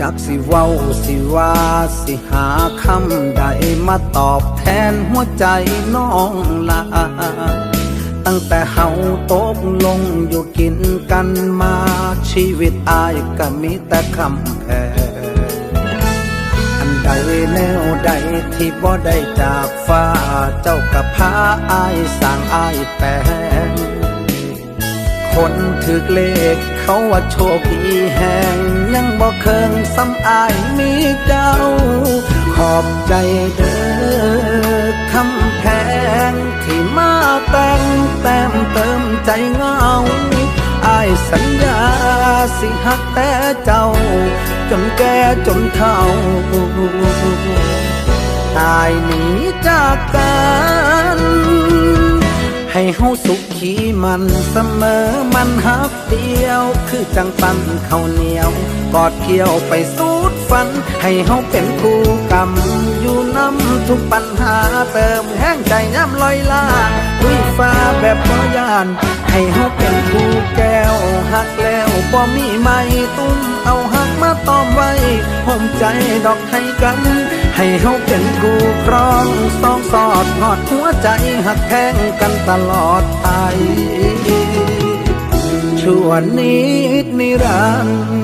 จักสิเว้าสิว่าสิหาคำใดมาตอบแทนหัวใจน้องลาตั้งแต่เฮาตกลงอยู่กินกันมาชีวิตอายก็มีแต่คำแพงอันใดแนวใดที่บ่ได้จากฟ้า เจ้ากับพาอายสร้างอายแปลงคนถึกเลขเขาว่าโชคดีแห่ง ซ้ำอายมีเจ้า ขอบใจเด้อคำแพงที่มาแต่งแต้มเติมใจเงาอายสัญญาสิหักแต่เจ้า จนแก่จนเฒ่า ตายหนีจากกัน ให้เฮาสุขีมันเสมอมันฮักเดียว คือจังปันข้าวเหนียว กอดเกี่ยวไปสูดฝัน ให้เฮาเป็นคู่กรรมอยู่น้ำทุกปัญหาเติมแห้งใจย้ำลอยลาดุยฟ้าแบบบ่ยาน ให้เฮาเป็นคู่แก้วหักแล้วบ่มีไม่ตุ้มเอาหักมาตอมไว้ห่มใจดอกให้กัน ให้เฮาเป็นคู่ครองสองสอดหอดหัวใจหักแทงกันตลอดไปช่วนิดนิรันดร์